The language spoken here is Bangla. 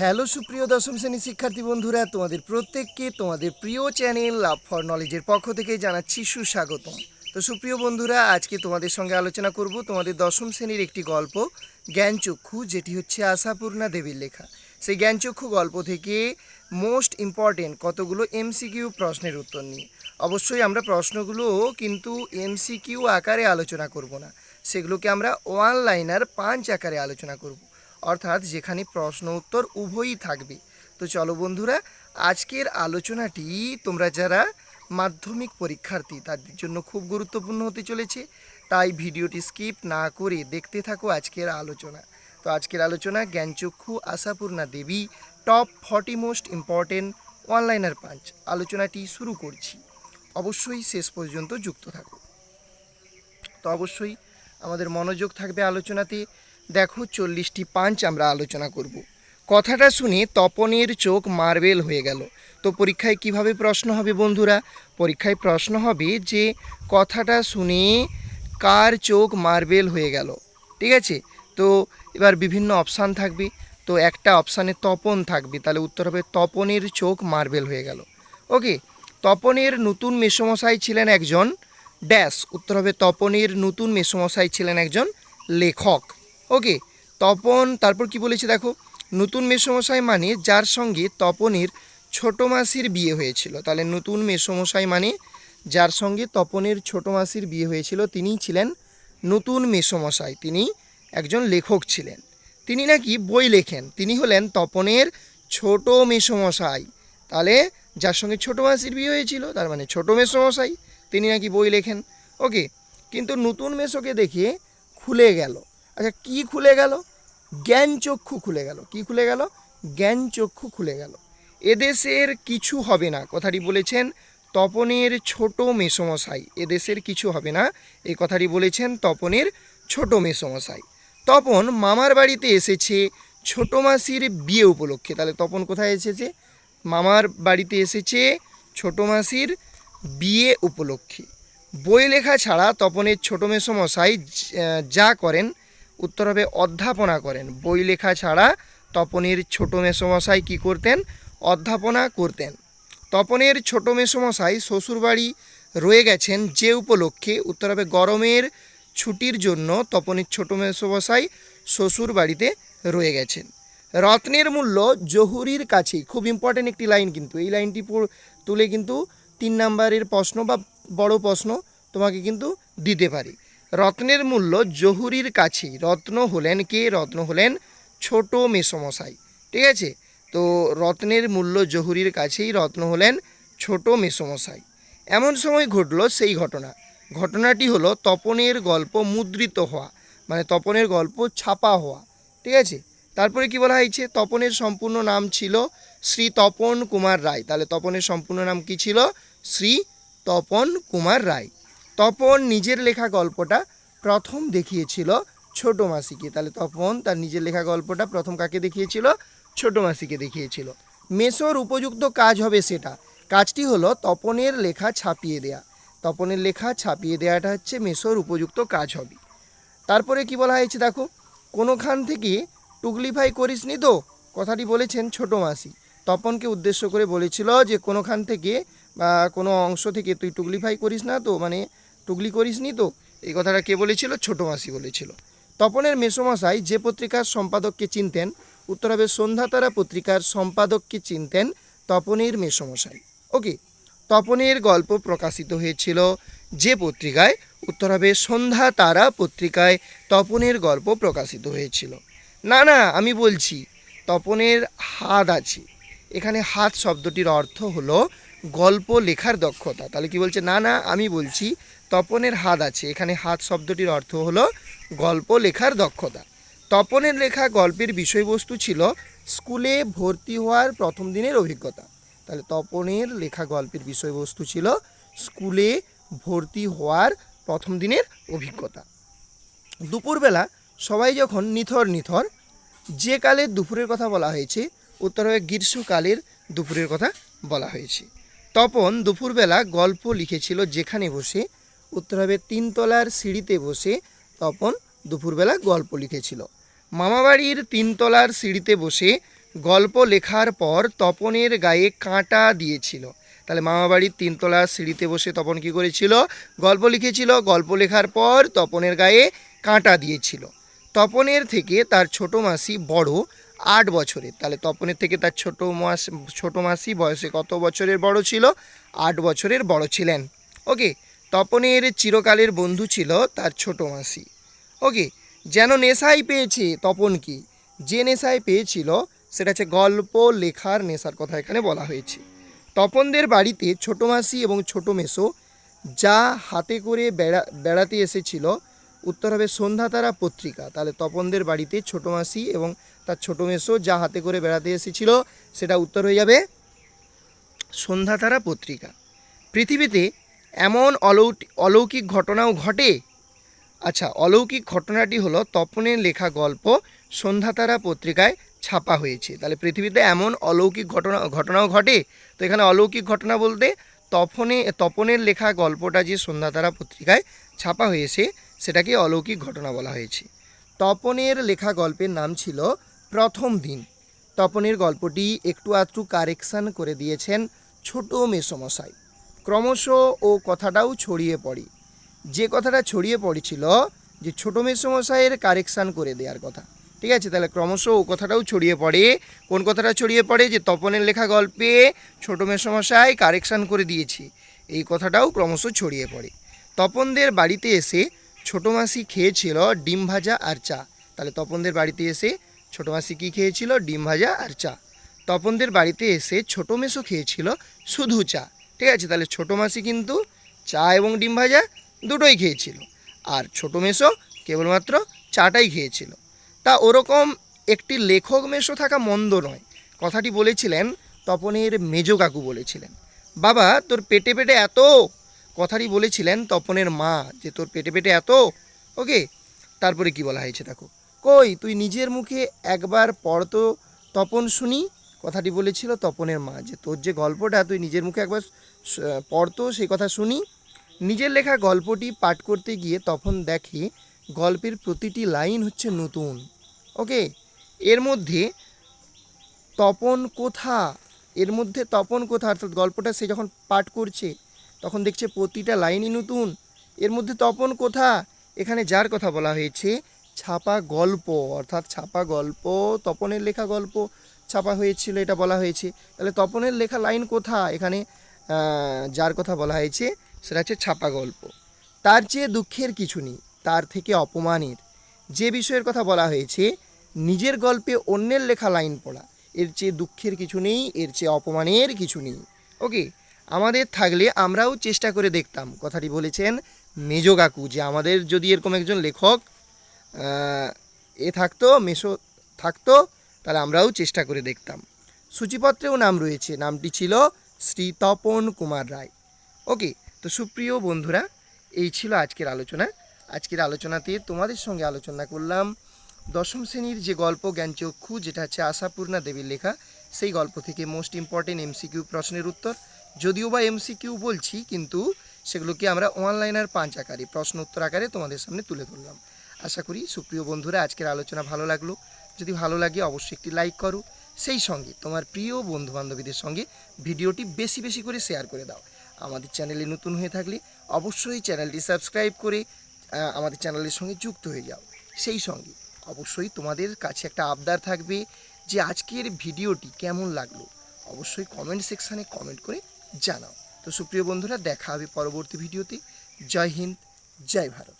হ্যালো সুপ্রিয় দশম শ্রেণির শিক্ষার্থী বন্ধুরা, তোমাদের প্রত্যেককে তোমাদের প্রিয় চ্যানেল লাভ ফর নলেজের পক্ষ থেকে জানাচ্ছি সুস্বাগতম। তো সুপ্রিয় বন্ধুরা, আজকে তোমাদের সঙ্গে আলোচনা করব তোমাদের দশম শ্রেণির একটি গল্প, জ্ঞানচক্ষু, যেটি হচ্ছে আশাপূর্ণা দেবীর লেখা। সেই জ্ঞানচক্ষু গল্প থেকে মোস্ট ইম্পর্টেন্ট কতগুলো এমসিকিউ প্রশ্নের উত্তর নিয়ে। অবশ্যই আমরা প্রশ্নগুলো কিন্তু এমসিকিউ আকারে আলোচনা করব না, সেগুলোকে আমরা ওয়ান লাইনার পাঁচ আকারে আলোচনা করব। অর্থাৎ যেখানে প্রশ্ন উত্তর উভয়ই থাকবে। তো চলো বন্ধুরা, আজকের আলোচনাটি তোমরা যারা মাধ্যমিক পরীক্ষার্থী, তাদের জন্য খুব গুরুত্বপূর্ণ হতে চলেছে। তাই ভিডিওটি স্কিপ না করে দেখতে থাকো আজকের আলোচনা। তো আজকের আলোচনা Gyanchakshu Ashapurna Devi, top forty most important one liner punch আলোচনাটি শুরু করছি। অবশ্যই শেষ পর্যন্ত যুক্ত থাকো। তো অবশ্যই আমাদের মনোযোগ থাকবে আলোচনাতে। দেখো চল্লিশটি পাঞ্চ আমরা আলোচনা করব। কথাটা শুনে তপনের চোখ মার্বেল হয়ে গেল। তো পরীক্ষায় কীভাবে প্রশ্ন হবে বন্ধুরা? পরীক্ষায় প্রশ্ন হবে যে, কথাটা শুনে কার চোখ মার্বেল হয়ে গেল। ঠিক আছে? তো এবার বিভিন্ন অপশান থাকবে। তো একটা অপশানে তপন থাকবে, তাহলে উত্তর হবে তপনের চোখ মার্বেল হয়ে গেল। ওকে? তপনের নতুন মেসমশাই ছিলেন একজন ড্যাশ। উত্তর হবে তপনের নতুন মেসমশাই ছিলেন একজন লেখক। ওকে, তপন, তারপর কি বলেছে দেখো? নতুন মেসমশাই মানে যার সঙ্গে তপনের ছোট মাসির বিয়ে হয়েছিল। তাহলে নতুন মেসমশাই মানে যার সঙ্গে তপনের ছোট মাসির বিয়ে হয়েছিল, তিনিই ছিলেন নতুন মেসমশাই তিনি একজন লেখক ছিলেন। তিনি নাকি বই লেখেন। তিনি হলেন তপনের ছোট মেসমশাই তাহলে যার সঙ্গে ছোট মাসির বিয়ে হয়েছিল, তার মানে ছোট মেসমশাই তিনি নাকি বই লেখেন। ওকে, কিন্তু নতুন মেসোকে দেখে খুলে গেল। আচ্ছা কি খুলে গেল? জ্ঞান চক্ষু খুলে গেল। কি খুলে গেল? জ্ঞান চক্ষু খুলে গেল। এদেশের কিছু হবে না, কথাটি বলেছেন তপনের ছোট মেসমশাই। এদেশের কিছু হবে না, এই কথাটি বলেছেন তপনের ছোট মেসমশাই। তপন মামার বাড়িতে এসেছে, ছোট মাসির বিয়ে উপলক্ষে। তাহলে তপন কোথায় এসেছে? মামার বাড়িতে এসেছে, ছোট মাসির বিয়ে উপলক্ষে। বই লেখা ছাড়া তপনের ছোট মেসমশাই যা করেন উত্তর হবে অধ্যাপনা করেন। বই লেখা ছাড়া তপনের ছোট মেসমশাই কী করতেন? অধ্যাপনা করতেন। তপনের ছোট মেসমশাই শ্বশুরবাড়ি রয়ে গেছেন যে উপলক্ষে উত্তর হবে গরমের ছুটির জন্য তপনের ছোট মেসমশাই শ্বশুর বাড়িতে রয়ে গেছেন। রত্নের মূল্য জহুরির কাছেই। খুব ইম্পর্টেন্ট একটি লাইন কিন্তু। এই লাইনটি তুলে কিন্তু তিন নাম্বারের প্রশ্ন বা বড় প্রশ্ন তোমাকে কিন্তু দিতে পারি। রত্নের মূল্য জহুরির কাছেই। রত্ন হলেন কে? রত্ন হলেন ছোট মেসমশাই। ঠিক আছে? তো রত্নের মূল্য জহুরির কাছেই রত্ন হলেন ছোট মেসমশাই। এমন সময় ঘটলো সেই ঘটনা। ঘটনাটি হলো তপনের গল্প মুদ্রিত হওয়া মানে তপনের গল্প ছাপা হওয়া। ঠিক আছে? তারপরে কি বলা হয়েছে? তপনের সম্পূর্ণ নাম ছিল শ্রী তপন কুমার রায়। তাহলে তপনের সম্পূর্ণ নাম কি ছিল? শ্রী তপন কুমার রায়। তপন নিজের লেখা গল্পটা প্রথম দেখিয়েছিল ছোট মাসিকে। তাহলে তপন তার নিজের লেখা গল্পটা প্রথম কাকে দেখিয়েছিল? ছোট মাসিকে দেখিয়েছিল। মেসোর উপযুক্ত কাজ হবে সেটা। কাজটি হলো তপনের লেখা ছাপিয়ে দেয়া। তপনের লেখা ছাপিয়ে দেওয়াটা হচ্ছে মেসোর উপযুক্ত কাজ হবে। তারপরে কি বলা হয়েছে দেখো? কোনোখান থেকে টুকলিফাই করিস নি তো? কথাটি বলেছেন ছোট মাসি। তপনকে উদ্দেশ্য করে বলেছিল যে কোনোখান থেকে কোনো অংশ থেকে তুই টুকলিফাই করিস না তো? মানে টুকলি করিস নি তো? এই কথাটা কে বলেছিল? ছোট মাসি বলেছিল। তপনের মেসমশাই যে পত্রিকার সম্পাদককে চিনতেন, উত্তর হবে সন্ধ্যাতারা পত্রিকার সম্পাদককে চিনতেন তপনের মেসোমশাই। ওকে? তপনের গল্প প্রকাশিত হয়েছিল যে পত্রিকায়, উত্তর হবে সন্ধ্যা তারা পত্রিকায় তপনের গল্প প্রকাশিত হয়েছিল। না না, আমি বলছি, তপনের হাত আছে। এখানে হাত শব্দটির অর্থ হলো গল্প লেখার দক্ষতা। তাহলে কি বলছে? না না, আমি বলছি তপনের হাত আছে। এখানে হাত শব্দটির অর্থ হলো গল্প লেখার দক্ষতা। তপনের লেখা গল্পের বিষয়বস্তু ছিল স্কুলে ভর্তি হওয়ার প্রথম দিনের অভিজ্ঞতা। তাহলে তপনের লেখা গল্পের বিষয়বস্তু ছিল স্কুলে ভর্তি হওয়ার প্রথম দিনের অভিজ্ঞতা। দুপুরবেলা সবাই যখন নিথর নিথর, যে কালের দুপুরের কথা বলা হয়েছে, উত্তর হবে গ্রীষ্মকালের দুপুরের কথা বলা হয়েছে। তপন দুপুরবেলা গল্প লিখেছিল যেখানে বসে উত্তর হবে তিনতলার সিঁড়িতে বসে তপন দুপুরবেলা গল্প লিখেছিল। মামাবাড়ির তিনতলার সিঁড়িতে বসে গল্প লেখার পর তপনের গায়ে কাঁটা দিয়েছিল। তাহলে মামাবাড়ির তিনতলার সিঁড়িতে বসে তপন কি করেছিল? গল্প লিখেছিল। গল্প লেখার পর তপনের গায়ে কাঁটা দিয়েছিল। তপনের থেকে তার ছোট মাসি বড় আট বছরের। তাহলে তপনের থেকে তার ছোট মাস, ছোট মাসি বয়সে কত বছরের বড় ছিল? আট বছরের বড় ছিলেন। ওকে তপনের চিরকালের বন্ধু ছিল তার ছোট মাসি। ওকে, যেন নেশাই পেয়েছে তপন কি যে নেশায় পেয়েছিল, সেটা হচ্ছে গল্প, লেখার নেশার কথা এখানে বলা হয়েছে। তপনদের বাড়িতে ছোট মাসি এবং ছোট মেসো যা হাতে করে বেড়া, বেড়াতে এসেছিল, উত্তর হবে সন্ধ্যাতারা পত্রিকা। তাহলে তপনদের বাড়িতে ছোট মাসি এবং তার ছোট মেসো যা হাতে করে বেড়াতে এসেছিল, সেটা উত্তর হয়ে যাবে সন্ধ্যাতারা পত্রিকা। পৃথিবীতে এমন অলৌকিক ঘটনাও ঘটে? আচ্ছা অলৌকিক ঘটনাটি হলো তপনের লেখা গল্প সন্ধ্যাতারা পত্রিকায় ছাপা হয়েছে। তাহলে পৃথিবীতে এমন অলৌকিক ঘটনা, ঘটনাও ঘটে? তো এখানে অলৌকিক ঘটনা বলতে তপনে, তপনের লেখা গল্পটা যে সন্ধ্যাতারা পত্রিকায় ছাপা হয়েছে, সেটাকে অলৌকিক ঘটনা বলা হয়েছে। তপনের লেখা গল্পের নাম ছিল প্রথম দিন। তপনের গল্পটি একটু আধটু কারেকশান করে দিয়েছেন ছোট মেসমশাই। ক্রমশ ও কথাটাও ছড়িয়ে পড়ে। যে কথাটা ছড়িয়ে পড়েছিল যে ছোট মেসমশাইয়ের কারেকশান করে দেওয়ার কথা। ঠিক আছে? তাহলে ক্রমশ ও কথাটাও ছড়িয়ে পড়ে। কোন কথাটা ছড়িয়ে পড়ে? যে তপনের লেখা গল্পে ছোট মেসমশাই কারেকশান করে দিয়েছে। এই কথাটাও ক্রমশ ছড়িয়ে পড়ে। তপনদের বাড়িতে এসে ছোট মাসি খেয়েছিল ডিম ভাজা আর চা। তাহলে তপনদের বাড়িতে এসে ছোট মাসি কী খেয়েছিল? ডিম ভাজা আর চা। তপনদের বাড়িতে এসে ছোট মেসো খেয়েছিল শুধু চা। ঠিক আছে? তাহলে ছোটো মাসি কিন্তু চা এবং ডিম ভাজা দুটোই খেয়েছিল। আর ছোট মেসো কেবলমাত্র চাটাই খেয়েছিল। তা ওরকম একটি লেখক মেসো থাকা মন্দ নয়। কথাটি বলেছিলেন তপনের মেজো কাকু বলেছিলেন। বাবা, তোর পেটে পেটে এত? কথাটি বলেছিলেন তপনের মা যে, তোর পেটে পেটে এত? ওকে? তারপরে কি বলা হয়েছে দেখো? কই, তুই নিজের মুখে একবার পড় তো তপন শুনি কথাটি বলেছিল তপনের মা যে, তোর যে গল্পটা, তুই নিজের মুখে একবার পড়তো সেই কথা শুনি। নিজের লেখা গল্পটি পাঠ করতে গিয়ে তখন দেখে গল্পের প্রতিটি লাইন হচ্ছে নতুন। ওকে? এর মধ্যে তপন কোথা? এর মধ্যে তপন কোথা? অর্থাৎ গল্পটা সে যখন পাঠ করছে, তখন দেখছে প্রতিটা লাইনই নতুন। এর মধ্যে তপন কোথা? এখানে যার কথা বলা হয়েছে, ছাপা গল্প। অর্থাৎ ছাপা গল্প, তপনের লেখা গল্প ছাপা হয়েছিল, এটা বলা হয়েছে। তাহলে তপনের লেখা লাইন কোথা এখানে যার কথা বলা হয়েছে, সেটা হচ্ছে ছাপা গল্প। তার চেয়ে দুঃখের কিছু নেই, তার থেকে অপমানের। যে বিষয়ের কথা বলা হয়েছে, নিজের গল্পে অন্যের লেখা লাইন পড়া। এর চেয়ে দুঃখের কিছু নেই, এর চেয়ে অপমানের কিছু নেই। ওকে? আমাদের থাকলে আমরাও চেষ্টা করে দেখতাম। কথাটি বলেছেন মেজো কাকু, যে আমাদের যদি এরকম একজন লেখক এ থাকতো মেশো থাকতো তাহলে আমরাও চেষ্টা করে দেখতাম। সূচিপত্রেও নাম রয়েছে, নামটি ছিল শ্রী তপন কুমার রায়। ওকে, তো সুপ্রিয় বন্ধুরা, এই ছিল আজকের আলোচনা। আজকের আলোচনাতে তোমাদের সঙ্গে আলোচনা করলাম দশম শ্রেণির যে গল্প জ্ঞানচক্ষু যেটা হচ্ছে আশাপূর্ণা দেবীর লেখা, সেই গল্প থেকে মোস্ট ইম্পর্টেন্ট এমসিকিউ প্রশ্নের উত্তর। যদিও বা এমসিকিউ বলছি, কিন্তু সেগুলোকে আমরা অনলাইনের পাঁচ আকারে প্রশ্ন উত্তর আকারে তোমাদের সামনে তুলে ধরলাম। আশা করি সুপ্রিয় বন্ধুরা, আজকের আলোচনা ভালো লাগল। যদি ভালো লাগে অবশ্যই একটি লাইক করো। সেই সঙ্গে তোমার প্রিয় বন্ধু বান্ধবীদের সঙ্গে ভিডিওটি বেশি বেশি করে শেয়ার করে দাও। আমাদের চ্যানেলে নতুন হয়ে থাকলে অবশ্যই চ্যানেলটি সাবস্ক্রাইব করে আমাদের চ্যানেলের সঙ্গে যুক্ত হয়ে যাও। সেই সঙ্গে অবশ্যই তোমাদের কাছে একটা আবদার থাকবে যে আজকের ভিডিওটি কেমন লাগল? অবশ্যই কমেন্ট সেকশানে কমেন্ট করে জানাও। তো সুপ্রিয় বন্ধুরা, দেখা হবে পরবর্তী ভিডিওতে। জয় হিন্দ, জয় ভারত।